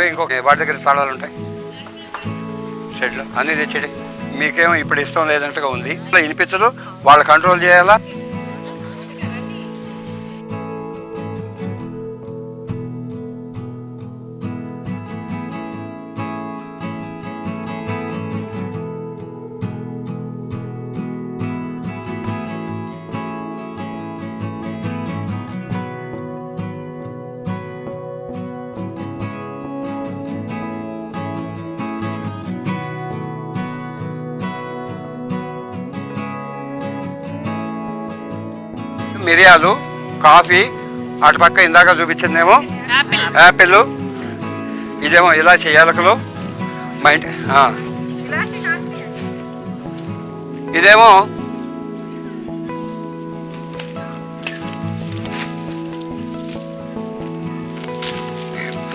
ఆ ఇంకొక వాడి దగ్గర స్థలాలు ఉంటాయి. షెడ్లు అన్నీ తెచ్చేది మీకేమో ఇప్పుడు ఇష్టం లేదంటగా ఉంది. ఇట్లా వినిపించదు. వాళ్ళు కంట్రోల్ చేయాలా? మిరియాలు కాఫీ అటుపక్క ఇందాక చూపించిందేమో యాపిల్. ఇదేమో ఇలా యాలకులు మా ఇంటి. ఇదేమో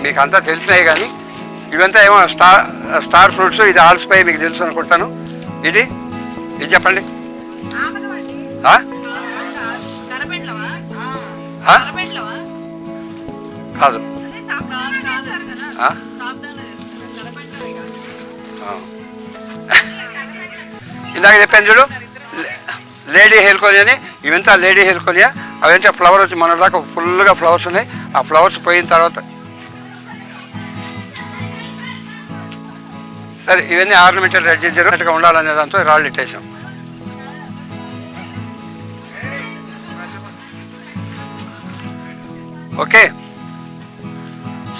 మీకు అంతా తెలిసినాయి కానీ ఇవంతా ఏమో స్టార్ స్టార్ ఫ్రూట్స్ ఇది ఆల్స్పై మీకు తెలుసు అనుకుంటాను. ఇది? ఇది చెప్పండి. కాదు. ఇందాక చెప్పాను చూడు లేడీ హెయిర్ కోలి అని ఇవంతా లేడీ హెయిర్ కోలియా? అవంతా ఫ్లవర్ వచ్చి మన దాకా ఫుల్గా ఫ్లవర్స్ ఉన్నాయి. ఆ ఫ్లవర్స్ పోయిన తర్వాత. సరే ఇవన్నీ ఆర్నమెంటల్ రెడ్ జింజర్ ఉండాలనే దాంతో రాళ్ళు ఇట్టేసాం. ఓకే.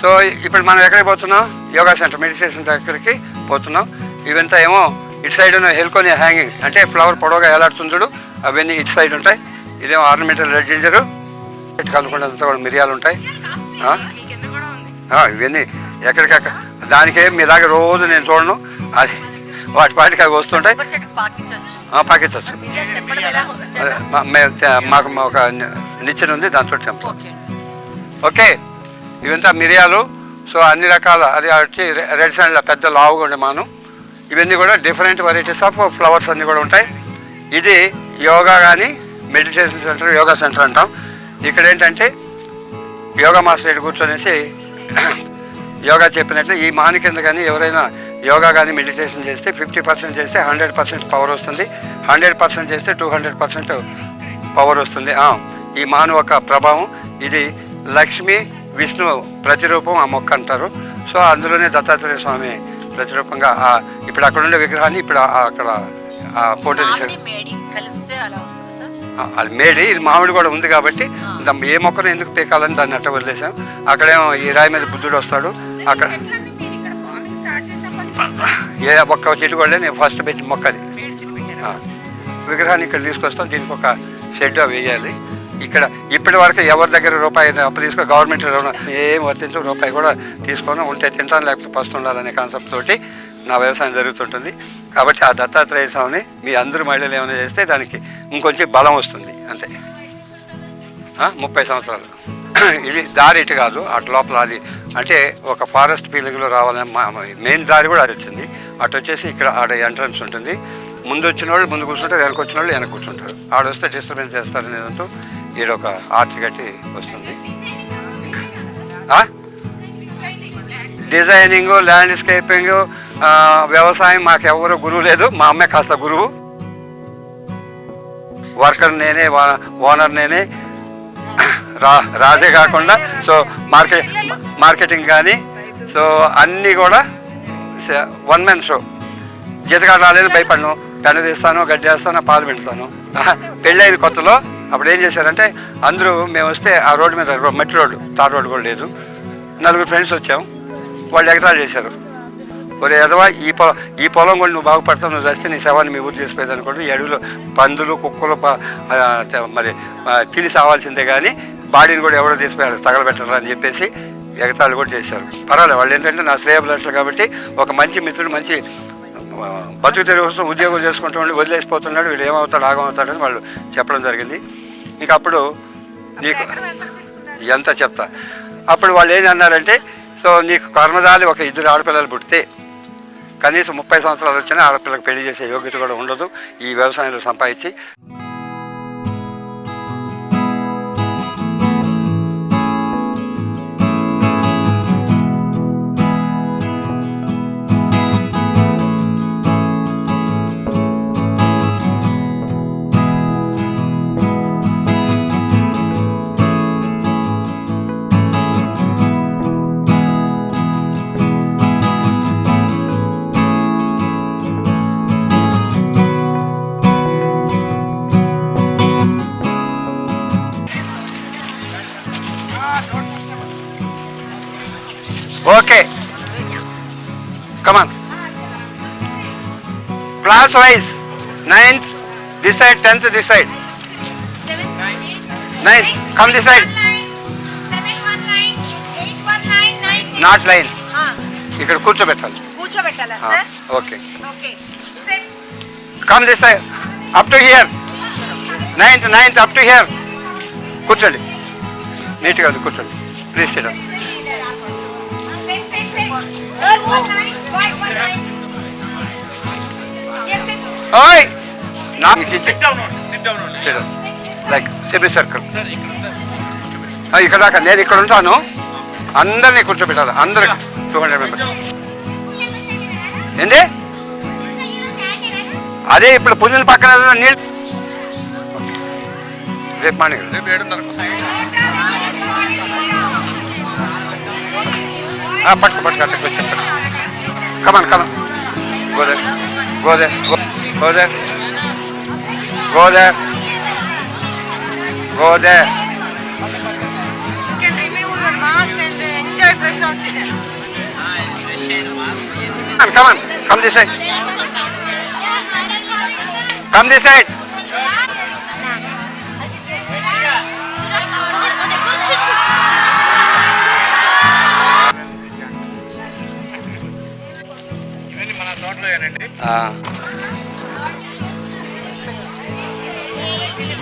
సో ఇప్పుడు మనం ఎక్కడికి పోతున్నాం? యోగా సెంటర్ మెడిటేషన్ దగ్గరికి పోతున్నాం. ఇవంతా ఏమో ఇటు సైడ్ ఉన్న హెల్కొని హ్యాంగింగ్ అంటే ఫ్లవర్ పొడవుగా ఎలాడుతుంది చూడు అవన్నీ ఇటు సైడ్ ఉంటాయి. ఇదేమో ఆర్నమెంటల్ రెడ్ జింజరు. ఇటు కనుకున్నంత కూడా మిరియాలు ఉంటాయి. ఇవన్నీ ఎక్కడికక్కడ. దానికేం మీ దగ్గర రోజు నేను చూడను. అది వాటి పాటికి అవి వస్తుంటాయి. పాకించవచ్చు. మాకు ఒక నిచ్చెన ఉంది దాంతో తెంపుతాం ఓకే. ఇవంతా మిరియాలు. సో అన్ని రకాల అది వచ్చి రె- రెడ్ సైడ్లో పెద్ద లావుగా ఉండే మాను. ఇవన్నీ కూడా డిఫరెంట్ వెరైటీస్ ఆఫ్ ఫ్లవర్స్ అన్నీ కూడా ఉంటాయి. ఇది యోగా కానీ మెడిటేషన్ సెంటర్ యోగా సెంటర్ అంటాం. ఇక్కడ ఏంటంటే యోగా మాస్టర్ ఇక్కడ కూర్చొనేసి యోగా చెప్పినట్లు ఈ మాని కింద కానీ ఎవరైనా యోగా కానీ మెడిటేషన్ చేస్తే ఫిఫ్టీ పర్సెంట్ చేస్తే హండ్రెడ్ పర్సెంట్ పవర్ వస్తుంది. హండ్రెడ్ పర్సెంట్ చేస్తే టూ హండ్రెడ్ పర్సెంట్ పవర్ వస్తుంది. ఈ మాను ఒక ప్రభావం. ఇది లక్ష్మి విష్ణు ప్రతిరూపం ఆ మొక్క అంటారు. సో అందులోనే దత్తాత్రేయ స్వామి ప్రతిరూపంగా ఆ ఇప్పుడు అక్కడ ఉండే విగ్రహాన్ని ఇప్పుడు అక్కడ ఫోటో తీశారు. అది మేడి ఇది మామిడి కూడా ఉంది కాబట్టి ఏ మొక్కను ఎందుకు పీకాలని దాన్ని అట్ట వదిలేసాం. అక్కడేమో ఈ రాయి మీద బుద్ధుడు వస్తాడు. అక్కడ ఏ ఒక్క చెట్టు కూడా నేను ఫస్ట్ పెట్టి మొక్కది. విగ్రహాన్ని ఇక్కడ తీసుకొస్తాం దీనికి ఒక షెడ్ వేయాలి. ఇక్కడ ఇప్పటి వరకు ఎవరి దగ్గర రూపాయి అప్పు తీసుకో గవర్నమెంట్ ఏం వర్తించు రూపాయి కూడా తీసుకొని ఉంటే తింటాను లేకపోతే పస్తు ఉండాలనే కాన్సెప్ట్ తోటి నా వ్యవసాయం జరుగుతుంటుంది. కాబట్టి ఆ దత్తాత్రేయ స్వామిని మీ అందరూ మహిళలు ఏమైనా చేస్తే దానికి ఇంకొంచెం బలం వస్తుంది. అంతే. ముప్పై సంవత్సరాలు. ఇది దారి ఇటు కాదు అటు లోపల అది. అంటే ఒక ఫారెస్ట్ ఫీలింగ్లో రావాలని మా మెయిన్ దారి కూడా అది వచ్చింది. అటు వచ్చేసి ఇక్కడ ఆడ ఎంట్రన్స్ ఉంటుంది. ముందు వచ్చిన వాళ్ళు ముందు కూర్చుంటారు వెనక వచ్చిన వాళ్ళు వెనక కూర్చుంటారు. ఆడ వస్తే డిస్టర్బెన్స్ చేస్తారనే ఈడ ఒక ఆర్చ్ కట్టి వస్తుంది. డిజైనింగ్ ల్యాండ్స్కేపింగ్ వ్యవసాయం మాకు ఎవరు గురువు లేదు. మా అమ్మే కాస్త గురువు. వర్కర్ నేనే ఓనర్ నేనే. రా రాజే కాకుండా సో మార్కెట్ మార్కెటింగ్ కానీ సో అన్నీ కూడా వన్ మ్యాన్ షో. జీతకాడ రాలేదు భయపడను. పెన్ను తీస్తాను గడ్డి వేస్తాను పాలు పెంచుతాను పెళ్ళైన కొత్తలో అప్పుడు ఏం చేశారంటే అందరూ మేము వస్తే ఆ రోడ్డు మీద మట్టి రోడ్డు తార్ రోడ్డు కూడా లేదు. నలుగురు ఫ్రెండ్స్ వచ్చాం. వాళ్ళు ఎగతాలు చేశారు. ఒరే ఎదవా ఈ పొలం ఈ పొలం కూడా నువ్వు బాగుపడతావు నువ్వు చేస్తే నీ శవాన్ని మీ ఊరు చేసిపోయేది అనుకోండి ఈ అడవిలో పందులు కుక్కలు ప- మరి తిని సావాల్సిందే కానీ బాడీని కూడా ఎవరో తీసిపోయారు తగలబెట్టరు అని చెప్పేసి ఎగతాళి కూడా చేశారు. పర్వాలేదు వాళ్ళు ఏంటంటే నా శ్రేయభిలాషులు కాబట్టి ఒక మంచి మిత్రుడు మంచి బతుకు తెరువు వస్తూ ఉద్యోగం చేసుకుంటూ ఉండి వదిలేసిపోతున్నాడు. వీడు ఏమవుతాడు ఆగమవుతాడని వాళ్ళు చెప్పడం జరిగింది. ఇంక అప్పుడు నీకు ఎంత చెప్తా? అప్పుడు వాళ్ళు ఏం అన్నారంటే సో నీకు కర్మదాలి ఒక ఇద్దరు ఆడపిల్లలు పుడితే కనీసం ముప్పై సంవత్సరాలు వచ్చినా ఆడపిల్లకి పెళ్ళి చేసే యోగ్యత కూడా ఉండదు. ఈ వ్యవసాయంలో సంపాదించి class wise ninth decide tenth decide ninth come decide not line ఇక్కడ కూర్చోబెట్టాలి. Okay. Come this side up to here ninth ninth up to here కూర్చోండి. నీట్గా కూర్చోండి. ప్లీజ్ సిట్ ఓయ్! నా it Sit down only. Sit down. Only. Like semi circle ఇక్కడ దాకా. నేను ఇక్కడ ఉంటాను. అందరినీ కూర్చోబెట్టాలి. అందరు టూ హండ్రెడ్ మెంబర్స్ ఏంటి అదే ఇప్పుడు పులిని పక్కన నీళ్ళు. రేపు మార్నింగ్. రేపు. పట్టుకు పట్టుకు అట్లా చెప్పండి come on Go there. Go, go there. Go there. Go there. Mask and enjoy fresh oxygen. Come on, come on, come this side. Come this side.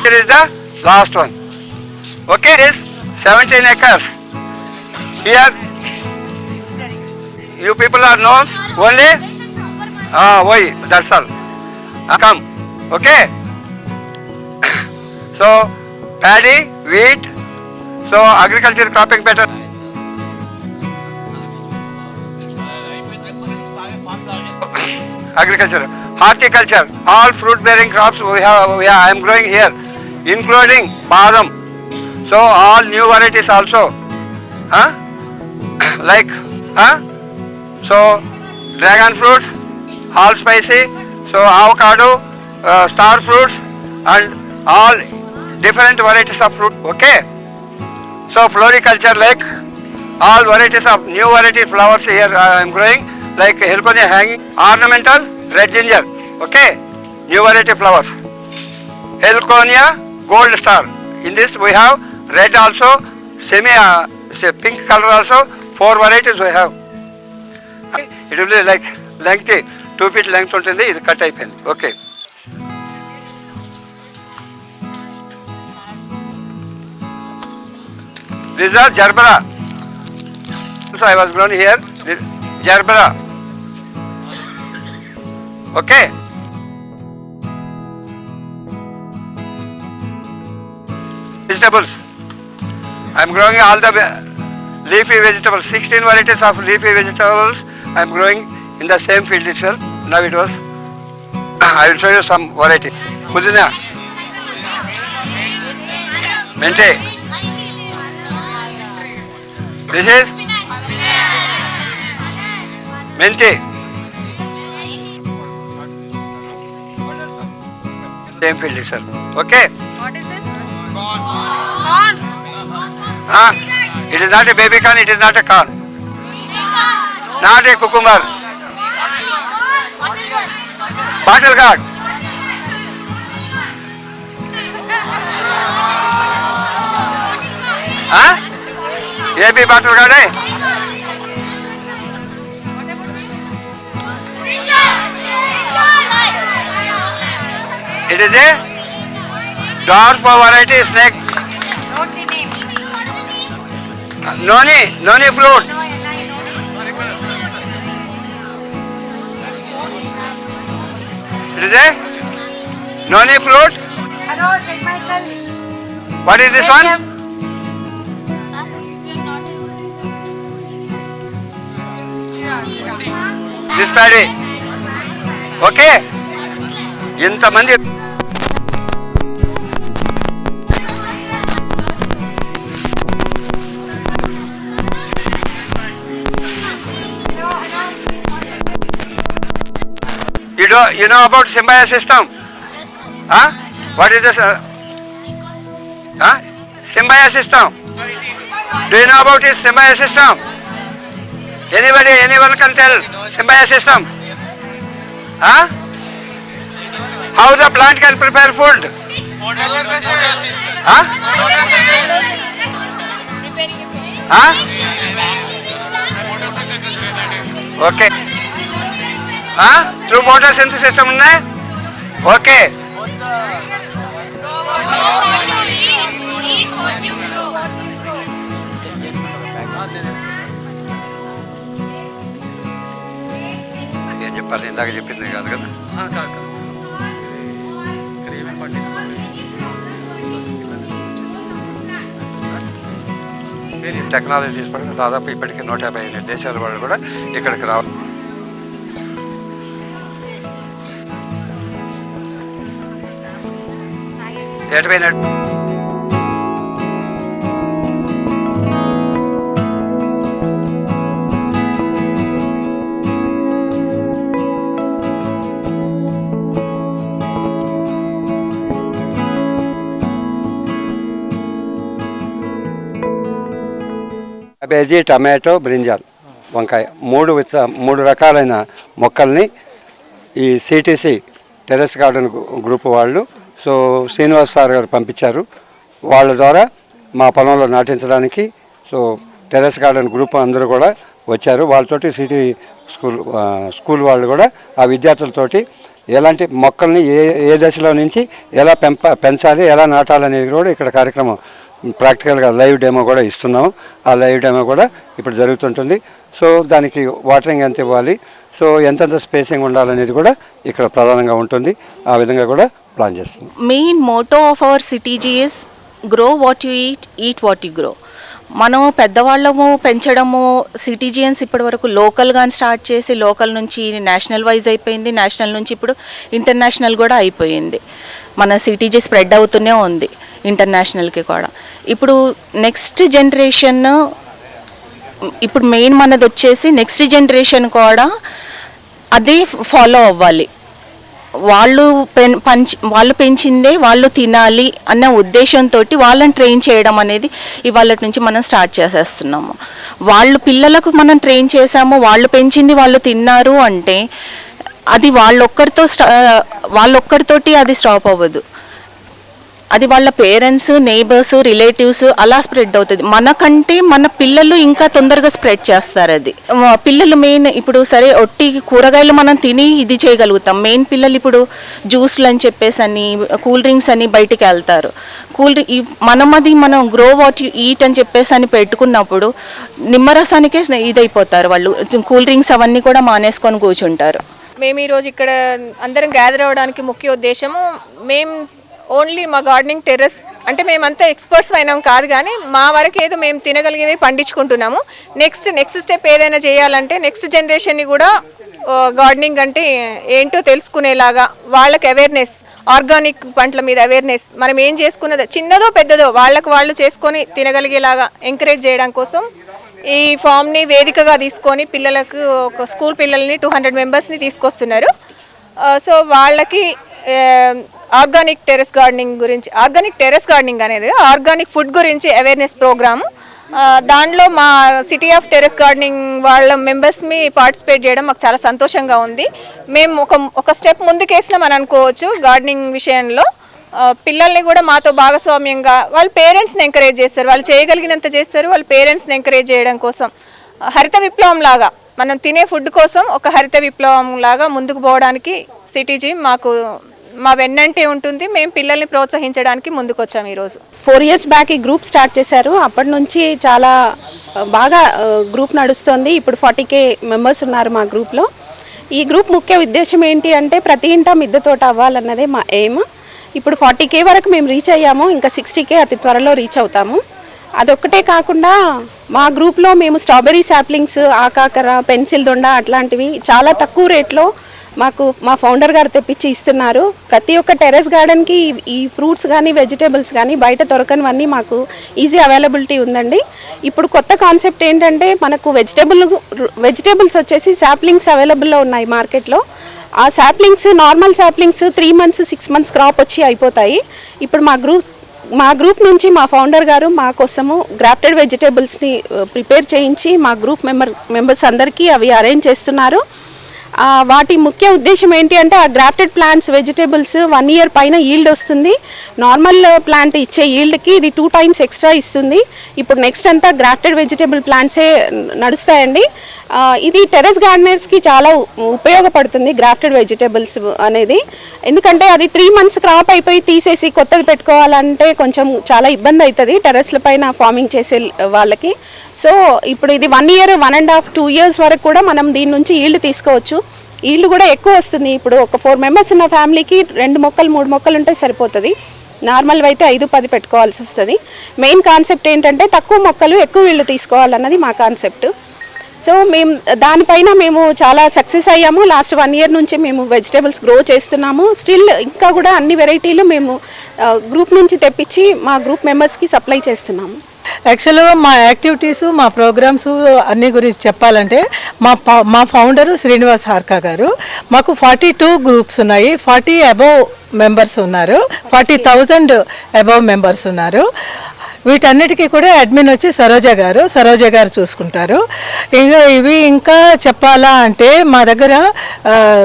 Here is the last one. Okay, it is 17 acres. Here, you people are known only. Ah, why? That's all. Ah, come. Okay. so, paddy, wheat. So, agriculture cropping better. Agriculture, horticulture, all fruit bearing crops we have, we are, I am growing here, including badam. So all new varieties also, huh? like, huh? So dragon fruits, all spicy, so avocado, uh, star fruits, and all different varieties of fruit. Okay. So floriculture like all varieties of new variety flowers here I am growing like Heliconia hanging, ornamental, red ginger. Okay, new variety flowers. Heliconia gold star. In this we have red also, semi uh, say pink color also. Four varieties we have. Okay, It will be like lengthy, two feet length ఉంటుంది ఇది cut అయిపోయింది okay These are Gerbera. So I was grown here. This Gerbera. Okay. Vegetables. I am growing all the ve- leafy vegetables. 16 varieties of leafy vegetables I am growing in the same field itself. Now it was. I will show you some variety. Pudina. Mente. This is mente. Dame field sir. Okay? It is not a baby corn it is not a corn not a cucumber bottle gourd ये भी bottle gourd है? It is a dwarf variety snake. Note the name. Noni, noni fruit. It is a noni fruit. Hello, St. Michael. What is this one? This paddy. Okay. ఇంతమంది You know, you know about symbiosis system? Huh? What is this? Uh, huh? Symbiosis system. Do you know about this Symbiosis system? Anybody, anyone can tell Symbiosis system? Huh? How the plant can prepare food? Huh? Preparing. Huh? Okay. Huh? Through photosynthesis system ఉన్నాయి okay Eat what you grow. ఏం చెప్పాలి ఇందాక చెప్పింది కాదు కదా కాదు కాదు ఇక్కడ ఏమేమి పండిస్తుంది టెక్నాలజీ తీసుకుంటే దాదాపు ఇప్పటికీ నూట యాభై ఎనిమిది దేశాల వాళ్ళు కూడా ఇక్కడికి రావాలి ఎటుపోయినట్టు క్యాబేజీ టమాటో బ్రింజాల్ వంకాయ మూడు మూడు రకాలైన మొక్కల్ని ఈ C T C terrace garden group వాళ్ళు సో శ్రీనివాస్ సార్ గారు పంపించారు. వాళ్ళ ద్వారా మా పొలంలో నాటించడానికి సో టెరెస్ గార్డెన్ గ్రూప్ అందరూ కూడా వచ్చారు. వాళ్ళతోటి సిటీ స్కూల్ స్కూల్ వాళ్ళు కూడా ఆ విద్యార్థులతోటి ఎలాంటి మొక్కల్ని ఏ ఏ దశలో నుంచి ఎలా పెంప పెంచాలి ఎలా నాటాలనేది కూడా ఇక్కడ కార్యక్రమం ప్రాక్టికల్గా లైవ్ డెమో కూడా ఇస్తున్నాము. ఆ లైవ్ డెమో కూడా ఇప్పుడు జరుగుతుంటుంది. సో దానికి వాటరింగ్ ఎంత ఇవ్వాలి సో ఎంతెంత స్పేసింగ్ ఉండాలనేది కూడా ఇక్కడ ప్రధానంగా ఉంటుంది. ఆ విధంగా కూడా ప్లాన్ చేస్తున్నాం main motto of our C T G S grow what you eat eat what you grow మనం పెద్దవాళ్ళము పెంచడము సిటీజియన్స్ ఇప్పటి వరకు లోకల్గా స్టార్ట్ చేసి లోకల్ నుంచి నేషనల్ వైజ్ అయిపోయింది. నేషనల్ నుంచి ఇప్పుడు ఇంటర్నేషనల్ కూడా అయిపోయింది. మన సిటీజీ స్ప్రెడ్ అవుతూనే ఉంది ఇంటర్నేషనల్కి కూడా. ఇప్పుడు నెక్స్ట్ జనరేషన్ ఇప్పుడు మెయిన్ మనది వచ్చేసి నెక్స్ట్ జనరేషన్ కూడా అదే ఫాలో అవ్వాలి. వాళ్ళు పెన్ పంచి వాళ్ళు పెంచిందే వాళ్ళు తినాలి అన్న ఉద్దేశంతో వాళ్ళని ట్రైన్ చేయడం అనేది ఇవాళ నుంచి మనం స్టార్ట్ చేసేస్తున్నాము. వాళ్ళు పిల్లలకు మనం ట్రైన్ చేసాము వాళ్ళు పెంచింది వాళ్ళు తిన్నారు అంటే అది వాళ్ళొక్కరితో స్టా వాళ్ళొక్కరితోటి అది స్టాప్ అవ్వదు. అది వాళ్ళ పేరెంట్స్ నైబర్స్ రిలేటివ్స్ అలా స్ప్రెడ్ అవుతుంది. మనకంటే మన పిల్లలు ఇంకా తొందరగా స్ప్రెడ్ చేస్తారు అది. పిల్లలు మెయిన్ ఇప్పుడు సరే ఒట్టి కూరగాయలు మనం తిని ఇది చేయగలుగుతాం. మెయిన్ పిల్లలు ఇప్పుడు జ్యూస్లు అని చెప్పేసి అని కూల్ డ్రింక్స్ అని బయటికి వెళ్తారు. కూల్ డ్రింక్ మనం అది మనం గ్రో వాట్ యు ఈట్ అని చెప్పేసి అని పెట్టుకున్నప్పుడు నిమ్మరసానికే ఇదైపోతారు వాళ్ళు. కూల్ డ్రింక్స్ అవన్నీ కూడా మానేసుకొని కూర్చుంటారు. మేము ఈరోజు ఇక్కడ అందరం గ్యాదర్ అవ్వడానికి ముఖ్య ఉద్దేశము మేము ఓన్లీ మా గార్డెనింగ్ టెర్రస్ అంటే మేమంతా ఎక్స్పర్ట్స్ అయినాం కాదు కానీ మా వరకు ఏదో మేము తినగలిగేవి పండించుకుంటున్నాము. నెక్స్ట్ నెక్స్ట్ స్టెప్ ఏదైనా చేయాలంటే నెక్స్ట్ జనరేషన్ని కూడా గార్డెనింగ్ అంటే ఏంటో తెలుసుకునేలాగా వాళ్ళకి అవేర్నెస్ ఆర్గానిక్ పంటల మీద అవేర్నెస్ మనం ఏం చేసుకున్నదో చిన్నదో పెద్దదో వాళ్ళకు వాళ్ళు చేసుకొని తినగలిగేలాగా ఎంకరేజ్ చేయడం కోసం ఈ ఫామ్ని వేదికగా తీసుకొని పిల్లలకు ఒక స్కూల్ పిల్లల్ని టూ హండ్రెడ్ మెంబర్స్ని తీసుకొస్తున్నారు. సో వాళ్ళకి ఆర్గానిక్ టెరెస్ గార్డెనింగ్ గురించి ఆర్గానిక్ టెరెస్ గార్డెనింగ్ అనేది ఆర్గానిక్ ఫుడ్ గురించి అవేర్నెస్ ప్రోగ్రామ్. దానిలో మా సిటీ ఆఫ్ టెరెస్ గార్డెనింగ్ వాళ్ళ మెంబర్స్ని పార్టిసిపేట్ చేయడం మాకు చాలా సంతోషంగా ఉంది. మేము ఒక ఒక స్టెప్ ముందుకేసినాం అని అనుకోవచ్చు గార్డెనింగ్ విషయంలో. పిల్లల్ని కూడా మాతో భాగస్వామ్యంగా వాళ్ళ పేరెంట్స్ని ఎంకరేజ్ చేస్తారు. వాళ్ళు చేయగలిగినంత చేస్తారు వాళ్ళ పేరెంట్స్ని ఎంకరేజ్ చేయడం కోసం. హరిత విప్లవం లాగా మనం తినే ఫుడ్ కోసం ఒక హరిత విప్లవం లాగా ముందుకు పోవడానికి సిటీజీ మాకు మా వెన్నంటే ఉంటుంది మేము పిల్లల్ని ప్రోత్సహించడానికి ముందుకు వచ్చాము ఈరోజు. ఫోర్ ఇయర్స్ బ్యాక్ ఈ గ్రూప్ స్టార్ట్ చేశారు. అప్పటి నుంచి చాలా బాగా గ్రూప్ నడుస్తుంది. ఇప్పుడు ఫార్టీ కే మెంబర్స్ ఉన్నారు మా గ్రూప్లో ఈ గ్రూప్ ముఖ్య ఉద్దేశం ఏంటి అంటే ప్రతి ఇంటా మిద్దె తోట అవ్వాలన్నదే మా ఎయిమ్ ఇప్పుడు ఫార్టీ కే వరకు మేము రీచ్ అయ్యాము. ఇంకా సిక్స్టీ కే అతి త్వరలో రీచ్ అవుతాము. అదొక్కటే కాకుండా మా గ్రూప్లో మేము స్ట్రాబెర్రీ శాప్లింగ్స్ ఆకాకర పెన్సిల్ దొండ అట్లాంటివి చాలా తక్కువ రేట్లో మాకు మా ఫౌండర్ గారు తెప్పించి ఇస్తున్నారు. ప్రతి ఒక్క టెర్రస్ గార్డెన్కి ఈ- ఫ్రూట్స్ కానీ వెజిటేబుల్స్ కానీ బయట దొరకనివన్నీ మాకు ఈజీ అవైలబిలిటీ ఉందండి. ఇప్పుడు కొత్త కాన్సెప్ట్ ఏంటంటే మనకు వెజిటేబుల్ వెజిటేబుల్స్ వచ్చేసి శాప్లింగ్స్ అవైలబుల్లో ఉన్నాయి మార్కెట్లో ఆ saplings normal saplings three months six months crop వచ్చి అయిపోతాయి. ఇప్పుడు మా గ్రూప్ మా గ్రూప్ నుంచి మా ఫౌండర్ గారు మా కోసము గ్రాఫ్టెడ్ వెజిటేబుల్స్ని ప్రిపేర్ చేయించి మా గ్రూప్ మెంబర్ మెంబర్స్ అందరికీ అవి అరేంజ్ చేస్తున్నారు. వాటి ముఖ్య ఉద్దేశం ఏంటి అంటే ఆ grafted plants vegetables one year పైన ఈల్డ్ వస్తుంది. నార్మల్ ప్లాంట్ ఇచ్చే ఈల్డ్కి ఇది టూ టైమ్స్ ఎక్స్ట్రా ఇస్తుంది. ఇప్పుడు నెక్స్ట్ అంతా గ్రాఫ్టెడ్ వెజిటేబుల్ ప్లాంట్సే నడుస్తాయండి. ఇది టెర్రస్ గార్డెనర్స్కి చాలా ఉపయోగపడుతుంది గ్రాఫ్టెడ్ వెజిటేబుల్స్ అనేది. ఎందుకంటే అది త్రీ మంత్స్ క్రాప్ అయిపోయి తీసేసి కొత్తది పెట్టుకోవాలంటే కొంచెం చాలా ఇబ్బంది అవుతుంది టెరెస్ల పైన ఫార్మింగ్ చేసే వాళ్ళకి. సో ఇప్పుడు ఇది one year one and half two years వరకు కూడా మనం దీని నుంచి ఈల్డ్ తీసుకోవచ్చు. ఈల్డ్ కూడా ఎక్కువ వస్తుంది. ఇప్పుడు ఒక ఫోర్ మెంబర్స్ ఉన్న ఫ్యామిలీకి రెండు మొక్కలు మూడు మొక్కలు ఉంటే సరిపోతుంది. నార్మల్ అయితే ఐదు పది పెట్టుకోవాల్సి వస్తుంది. మెయిన్ కాన్సెప్ట్ ఏంటంటే తక్కువ మొక్కలు ఎక్కువ వీళ్ళు తీసుకోవాలన్నది మా కాన్సెప్ట్. సో మేము దానిపైన మేము చాలా సక్సెస్ అయ్యాము. లాస్ట్ వన్ ఇయర్ నుంచి మేము వెజిటేబుల్స్ గ్రో చేస్తున్నాము. స్టిల్ ఇంకా కూడా అన్ని వెరైటీలు మేము గ్రూప్ నుంచి తెప్పించి మా గ్రూప్ మెంబర్స్కి సప్లై చేస్తున్నాము. యాక్చువల్గా మా యాక్టివిటీస్ మా ప్రోగ్రామ్స్ అన్ని గురించి చెప్పాలంటే మా మా ఫౌండరు శ్రీనివాస్ హార్కా గారు మాకు ఫార్టీ టూ గ్రూప్స్ ఉన్నాయి. ఫార్టీ అబవ్ మెంబర్స్ ఉన్నారు. ఫార్టీ థౌజండ్ అబవ్ మెంబర్స్ ఉన్నారు. వీటన్నిటికీ కూడా అడ్మిన్ వచ్చి సరోజ గారు. సరోజ గారు చూసుకుంటారు. ఇంకా ఇవి ఇంకా చెప్పాలా అంటే మా దగ్గర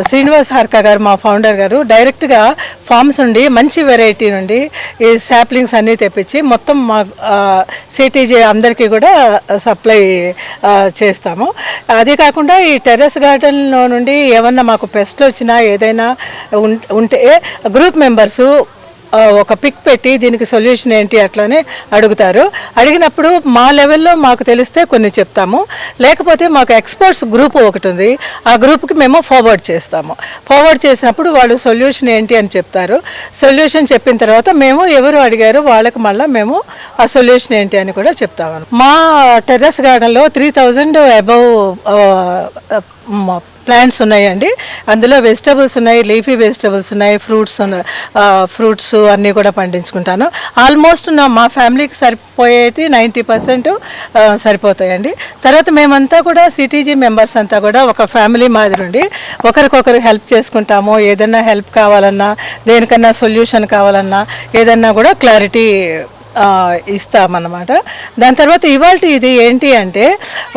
శ్రీనివాస్ హార్క గారు మా ఫౌండర్ గారు డైరెక్ట్గా ఫార్మ్స్ నుండి మంచి వెరైటీ నుండి ఈ శాప్లింగ్స్ అన్నీ తెప్పించి మొత్తం మా సిటీజీ అందరికీ కూడా సప్లై చేస్తాము. అదే కాకుండా ఈ టెర్రస్ గార్డెన్లో నుండి ఏమన్నా మాకు పెస్ట్లు వచ్చినా ఏదైనా ఉం- ఉంటే గ్రూప్ మెంబర్సు ఒక పిక్ పెట్టి దీనికి సొల్యూషన్ ఏంటి అట్లానే అడుగుతారు. అడిగినప్పుడు మా లెవెల్లో మాకు తెలిస్తే కొన్ని చెప్తాము. లేకపోతే మాకు ఎక్స్పర్ట్స్ గ్రూప్ ఒకటి ఉంది. ఆ గ్రూప్కి మేము ఫార్వర్డ్ చేస్తాము. ఫార్వర్డ్ చేసినప్పుడు వాళ్ళు సొల్యూషన్ ఏంటి అని చెప్తారు. సొల్యూషన్ చెప్పిన తర్వాత మేము ఎవరు అడిగారు వాళ్ళకి మళ్ళీ మేము ఆ సొల్యూషన్ ఏంటి అని కూడా చెప్తాము. మా టెర్రస్ గార్డెన్లో త్రీ థౌజండ్ అబవ్ ప్లాంట్స్ ఉన్నాయండి. అందులో వెజిటబుల్స్ ఉన్నాయి లీఫీ వెజిటబుల్స్ ఉన్నాయి ఫ్రూట్స్ ఫ్రూట్స్ అన్నీ కూడా పండించుకుంటాను. ఆల్మోస్ట్ నా మా ఫ్యామిలీకి సరిపోయేది నైంటీ పర్సెంట్ సరిపోతాయండి. తర్వాత మేమంతా కూడా సిటీజీ మెంబర్స్ అంతా కూడా ఒక ఫ్యామిలీ మాదిరి ఉండి ఒకరికొకరు హెల్ప్ చేసుకుంటాము. ఏదైనా హెల్ప్ కావాలన్నా దేనికన్నా సొల్యూషన్ కావాలన్నా ఏదన్నా కూడా క్లారిటీ ఇస్తామన్నమాట. దాని తర్వాత ఇవాళ ఇది ఏంటి అంటే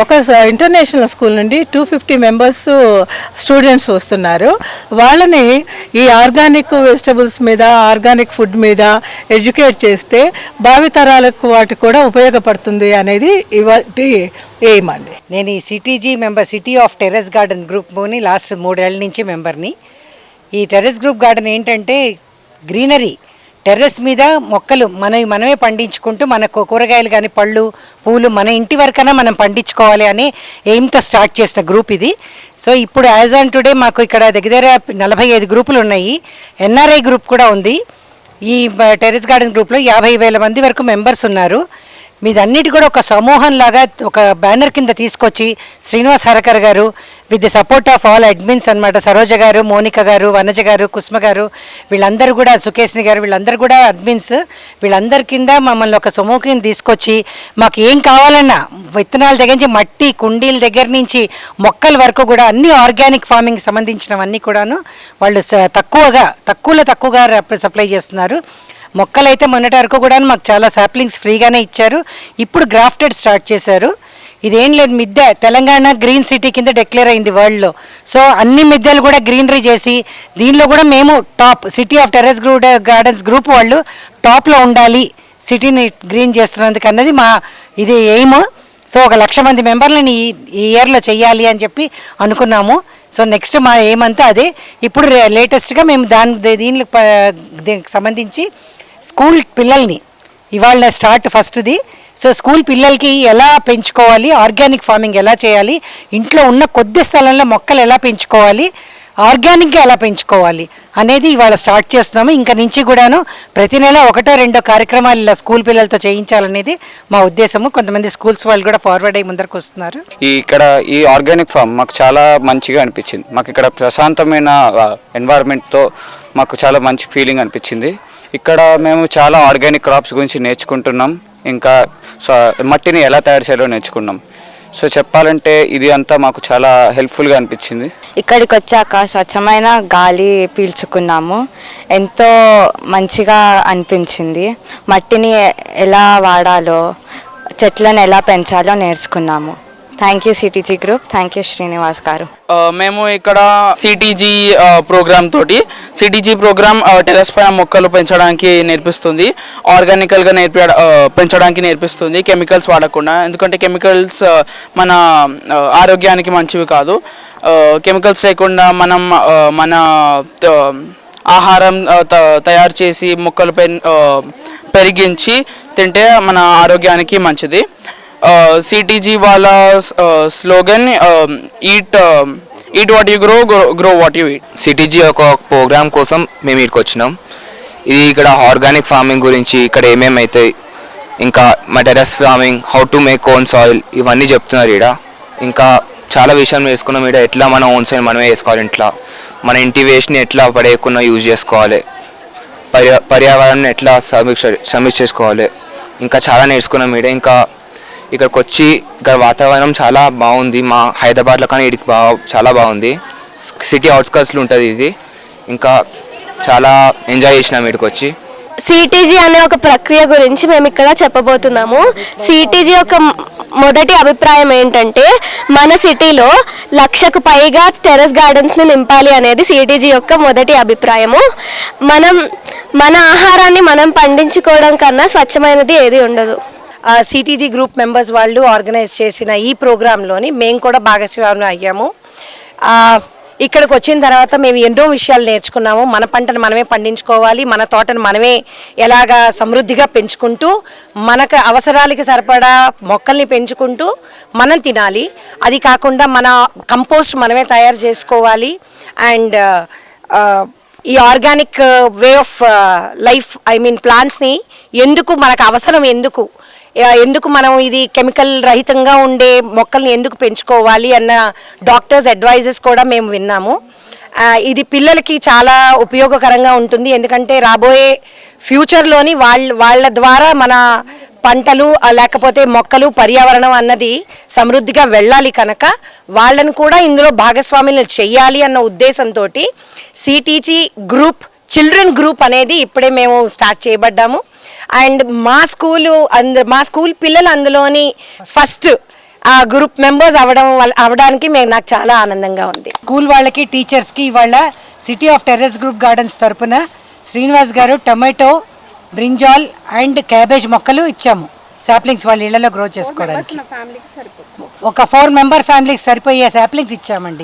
ఒక ఇంటర్నేషనల్ స్కూల్ నుండి టూ ఫిఫ్టీ మెంబర్స్ స్టూడెంట్స్ వస్తున్నారు. వాళ్ళని ఈ ఆర్గానిక్ వెజిటబుల్స్ మీద ఆర్గానిక్ ఫుడ్ మీద ఎడ్యుకేట్ చేస్తే భావితరాలకు వాటికి కూడా ఉపయోగపడుతుంది అనేది ఇవాటి ఎయిమ్ అండి? నేను ఈ CTG member city of terrace garden గ్రూప్ని లాస్ట్ మూడేళ్ళ నుంచి మెంబర్ని. ఈ టెర్రస్ గ్రూప్ గార్డెన్ ఏంటంటే గ్రీనరీ. టెర్రస్ మీద మొక్కలు మన మనమే పండించుకుంటూ మన కూరగాయలు కానీ పళ్ళు పూలు మన ఇంటి వరకైనా మనం పండించుకోవాలి అని ఎయిమ్తో స్టార్ట్ చేసిన గ్రూప్ ఇది. సో ఇప్పుడు యాజ్ ఆన్ టుడే మాకు ఇక్కడ దగ్గర నలభై ఐదు గ్రూపులు ఉన్నాయి. ఎన్ఆర్ఐ గ్రూప్ కూడా ఉంది. ఈ టెర్రస్ గార్డెన్ గ్రూప్లో యాభై వేల మంది వరకు మెంబర్స్ ఉన్నారు. మీదన్నిటి కూడా ఒక సమూహం లాగా ఒక బ్యానర్ కింద తీసుకొచ్చి శ్రీనివాస్ హరకర్ గారు with the support of all admins అనమాట సరోజ గారు మోనిక గారు వనజ గారు కుస్మ గారు వీళ్ళందరూ కూడా సుకేష్ని గారు వీళ్ళందరూ కూడా అడ్మిన్స్. వీళ్ళందరి కింద మమ్మల్ని ఒక సమూహం తీసుకొచ్చి మాకు ఏం కావాలన్నా విత్తనాల దగ్గర నుంచి మట్టి కుండీల దగ్గర నుంచి మొక్కల వరకు కూడా అన్ని ఆర్గానిక్ ఫార్మింగ్ సంబంధించినవన్నీ కూడాను వాళ్ళు తక్కువగా తక్కువలో తక్కువగా సప్లై చేస్తున్నారు. మొక్కలైతే మొన్నటి వరకు కూడా మాకు చాలా సాప్లింగ్స్ ఫ్రీగానే ఇచ్చారు. ఇప్పుడు గ్రాఫ్టెడ్ స్టార్ట్ చేశారు. ఇదేం లేదు మిద్దె తెలంగాణ గ్రీన్ సిటీ కింద డిక్లేర్ అయింది వరల్డ్లో సో అన్ని మిద్దెలు కూడా గ్రీనరీ చేసి దీనిలో కూడా మేము top city of terrace group gardens group వాళ్ళు టాప్లో ఉండాలి సిటీని గ్రీన్ చేస్తున్నందుకు అన్నది మా ఇది ఎయిమ్ సో ఒక లక్ష మంది మెంబర్లని ఈ ఈ ఇయర్లో చేయాలి అని చెప్పి అనుకున్నాము. సో నెక్స్ట్ మా ఏమంతా అదే. ఇప్పుడు లేటెస్ట్గా మేము దాని దీనికి సంబంధించి స్కూల్ పిల్లల్ని. ఇవాళ స్టార్ట్ ఫస్ట్ది. సో స్కూల్ పిల్లలకి ఎలా పెంచుకోవాలి? ఆర్గానిక్ ఫార్మింగ్ ఎలా చేయాలి? ఇంట్లో ఉన్న కొద్ది స్థలంలో మొక్కలు ఎలా పెంచుకోవాలి? ఆర్గానిక్గా ఎలా పెంచుకోవాలి? అనేది ఇవాళ స్టార్ట్ చేస్తున్నాము. ఇంకా నుంచి కూడాను ప్రతి నెల ఒకటో రెండో కార్యక్రమాలు ఇలా స్కూల్ పిల్లలతో చేయించాలనేది మా ఉద్దేశము. కొంతమంది స్కూల్స్ వాళ్ళు కూడా ఫార్వర్డ్ అయ్యి ముందరకు వస్తున్నారు. ఈ ఇక్కడ ఈ ఆర్గానిక్ ఫామ్ మాకు చాలా మంచిగా అనిపించింది. మాకు ఇక్కడ ప్రశాంతమైన ఎన్వైరన్మెంట్తో మాకు చాలా మంచి ఫీలింగ్ అనిపించింది. ఇక్కడ మేము చాలా ఆర్గానిక్ క్రాప్స్ గురించి నేర్చుకుంటున్నాం. ఇంకా మట్టిని ఎలా తయారు చేయాలో నేర్చుకున్నాం. సో చెప్పాలంటే ఇది అంతా మాకు చాలా హెల్ప్ఫుల్గా అనిపించింది. ఇక్కడికి వచ్చాక స్వచ్ఛమైన గాలి పీల్చుకున్నాము. ఎంతో మంచిగా అనిపించింది. మట్టిని ఎలా వాడాలో చెట్లను ఎలా పెంచాలో నేర్చుకున్నాము. Thank you CTG group thank you Srinivas గారు. మేము ఇక్కడ సిటీజీ ప్రోగ్రామ్ తోటి సిటీజీ ప్రోగ్రామ్ టెరస్ పైన మొక్కలు పెంచడానికి నేర్పిస్తుంది. ఆర్గానికల్గా నేర్పి పెంచడానికి నేర్పిస్తుంది. కెమికల్స్ వాడకుండా. ఎందుకంటే కెమికల్స్ మన ఆరోగ్యానికి మంచివి కాదు. కెమికల్స్ లేకుండా మనం మన ఆహారం త- తయారు చేసి మొక్కలు పెన్ పెరిగించి తింటే మన ఆరోగ్యానికి మంచిది. సిటీజీ వాళ్ళ slogan eat eat what you grow grow what you eat CTG ఒక ప్రోగ్రామ్ కోసం మేము ఇక్కడికి వచ్చినాం. ఇది ఇక్కడ ఆర్గానిక్ ఫార్మింగ్ గురించి ఇక్కడ ఏమేమి అవుతాయి ఇంకా మా farming how to make own soil ఇవన్నీ చెప్తున్నారు ఇక్కడ ఇంకా చాలా విషయం నేర్చుకున్నాం ఇక్కడ ఎట్లా మన ఓన్ సాయిల్ మనమే వేసుకోవాలి ఇంట్లో. మన ఇంటి వేస్ట్ని ఎట్లా పడేయకుండా యూజ్ చేసుకోవాలి. పర్యా పర్యావరణం ఎట్లా సమీక్ష సమీక్షించుకోవాలి ఇంకా చాలా నేర్చుకున్నాం ఇక్కడ ఇంకా ఇక్కడికి వచ్చి ఇక్కడ వాతావరణం చాలా బాగుంది. మా హైదరాబాద్లో కానీ ఇక్కడికి బాగా చాలా బాగుంది. సిటీ అవుట్స్కట్స్లో ఉంటుంది ఇది. ఇంకా చాలా ఎంజాయ్ చేసినాం ఇక్కడికి వచ్చి సిటీజీ అనే ఒక ప్రక్రియ గురించి మేము ఇక్కడ చెప్పబోతున్నాము. సిటీజీ యొక్క మొదటి అభిప్రాయం ఏంటంటే మన సిటీలో లక్షకు పైగా టెర్రస్ గార్డెన్స్ని నింపాలి అనేది సిటీజీ యొక్క మొదటి అభిప్రాయము. మనం మన ఆహారాన్ని మనం పండించుకోవడం కన్నా స్వచ్ఛమైనది ఏది ఉండదు. సిటీజీ గ్రూప్ మెంబర్స్ వాళ్ళు ఆర్గనైజ్ చేసిన ఈ ప్రోగ్రాంలోని మేము కూడా భాగస్వామ్యం అయ్యాము. ఇక్కడికి వచ్చిన తర్వాత మేము ఎన్నో విషయాలు నేర్చుకున్నాము. మన పంటను మనమే పండించుకోవాలి. మన తోటను మనమే ఎలాగా సమృద్ధిగా పెంచుకుంటూ మనకు అవసరాలకి సరిపడా మొక్కల్ని పెంచుకుంటూ మనం తినాలి. అది కాకుండా మన కంపోస్ట్ మనమే తయారు చేసుకోవాలి. అండ్ ఈ organic way of life I mean ప్లాంట్స్ని ఎందుకు మనకు అవసరం ఎందుకు ఎందుకు మనం ఇది కెమికల్ రహితంగా ఉండే మొక్కల్ని ఎందుకు పెంచుకోవాలి అన్న డాక్టర్స్ అడ్వైజెస్ కూడా మేము విన్నాము. ఇది పిల్లలకి చాలా ఉపయోగకరంగా ఉంటుంది. ఎందుకంటే రాబోయే ఫ్యూచర్లోని వాళ్ళ వాళ్ళ ద్వారా మన పంటలు లేకపోతే మొక్కలు పర్యావరణం అన్నది సమృద్ధిగా వెళ్ళాలి కనుక వాళ్ళను కూడా ఇందులో భాగస్వాములు చేయాలి అన్న ఉద్దేశంతో సిటీజీ గ్రూప్ చిల్డ్రన్ గ్రూప్ అనేది ఇప్పుడే మేము స్టార్ట్ చేయబడ్డాము. అండ్ మా స్కూలు అంద మా స్కూల్ పిల్లలు అందులోని ఫస్ట్ ఆ గ్రూప్ మెంబర్స్ అవడం వల్ల అవడానికి మేము నాకు చాలా ఆనందంగా ఉంది. స్కూల్ వాళ్ళకి టీచర్స్కి ఇవాళ city of terrace group gardens తరపున Srinivas garu tomato brinjal and cabbage మొక్కలు ఇచ్చాము. సాప్లింగ్స్ వాళ్ళ ఇళ్ళలో గ్రో చేసుకోవడానికి. ఒక ఫోర్ మెంబర్ ఫ్యామిలీకి సరిపోయే సాప్లింగ్స్ ఇచ్చామండి.